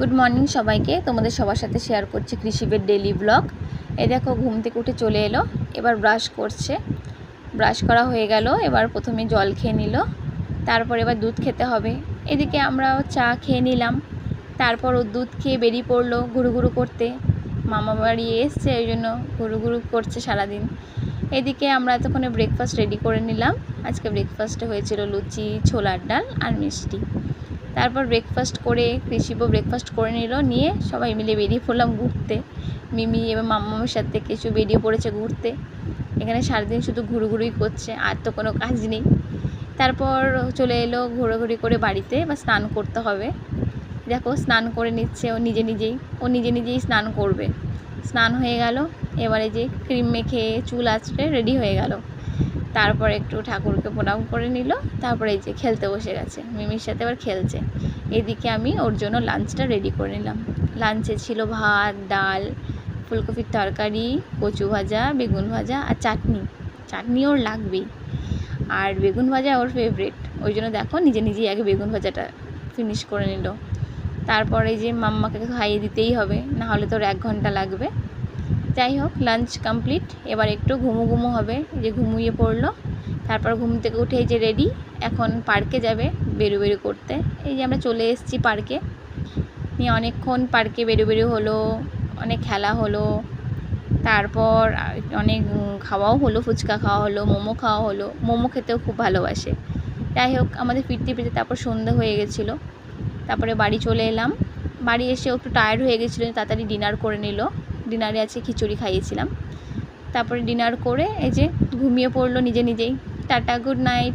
Good morning সবাইকে। তোমাদের সবার সাথে শেয়ার করছি কৃষিবের ডেলি ব্লগ এই দেখো, ঘুম থেকে উঠে চলে এলো। এবার ব্রাশ করছে। ব্রাশ করা হয়ে গেল। এবার প্রথমে জল খেয়ে নিল। তারপর এবার দুধ খেতে হবে। এদিকে আমরাও চা খেয়ে নিলাম। তারপর ও দুধ খেয়ে বেরিয়ে পড়ল ঘুরু ঘুরু করতে। মামা বাড়ি এসছে ওই জন্য ঘুরু ঘুরু করছে সারাদিন। এদিকে আমরা এতক্ষণে ব্রেকফাস্ট রেডি করে নিলাম। আজকে ব্রেকফাস্টে হয়েছিল লুচি, ছোলার ডাল আর মিষ্টি। তারপর ব্রেকফাস্ট করে কৃষিপও ব্রেকফাস্ট করে নিল, নিয়ে সবাই মিলে বেরিয়ে পড়লাম ঘুরতে। মিমি এবং মাম্মামের সাথে কিছু বেরিয়ে পড়েছে ঘুরতে। এখানে সারাদিন শুধু ঘুরুঘুরুই করছে, আর তো কোনো কাজ নেই। তারপর চলে এলো ঘোরাঘুরি করে বাড়িতে, বা স্নান করতে হবে। দেখো স্নান করে নিচ্ছে ও নিজে নিজেই, ও নিজে নিজেই স্নান করবে। স্নান হয়ে গেল, এবারে যে ক্রিম মেখে চুল আঁচড়ে রেডি হয়ে গেল। তারপর একটু ঠাকুরকে প্রণাম করে নিল। তারপরে এই যে খেলতে বসে গেছে। মিমির সাথে এবার খেলছে। এদিকে আমি ওর জন্য লাঞ্চটা রেডি করে নিলাম। লাঞ্চে ছিল ভাত, ডাল, ফুলকপির তরকারি, কচু ভাজা, বেগুন ভাজা আর চাটনি। চাটনি ওর লাগবেই। আর বেগুন ভাজা ওর ফেভারিট ওই জন্য দেখো নিজে নিজেই আগে বেগুন ভাজাটা ফিনিশ করে নিল। তারপরে যে মাম্মাকে খাইয়ে দিতেই হবে। না হলে তোর এক ঘণ্টা লাগবে। যাই হোক লাঞ্চ কমপ্লিট এবার একটু ঘুমো ঘুমো হবে যে ঘুমিয়ে পড়ল। তারপর ঘুম থেকে উঠে যে রেডি এখন পার্কে যাবে বেরো বেরু করতে। এই যে আমরা চলে এসেছি পার্কে নিয়ে অনেকক্ষণ পার্কে বেরো বেরু হলো, অনেক খেলা হলো। তারপর অনেক খাওয়াও হলো, ফুচকা খাওয়া হলো, মোমো খাওয়া হলো। মোমো খেতেও খুব ভালোবাসে। যাই হোক, আমাদের ফিরতে ফিরতে তারপর সন্ধে হয়ে গেছিল। তারপরে বাড়ি চলে এলাম। বাড়ি এসেও একটু টায়ার্ড হয়ে গেছিল, তাড়াতাড়ি ডিনার করে নিল। ডিনারে আছে খিচুড়ি খাইয়েছিলাম। তারপরে ডিনার করে এই যে ঘুমিয়ে পড়ল নিজে নিজেই। Tata, good night.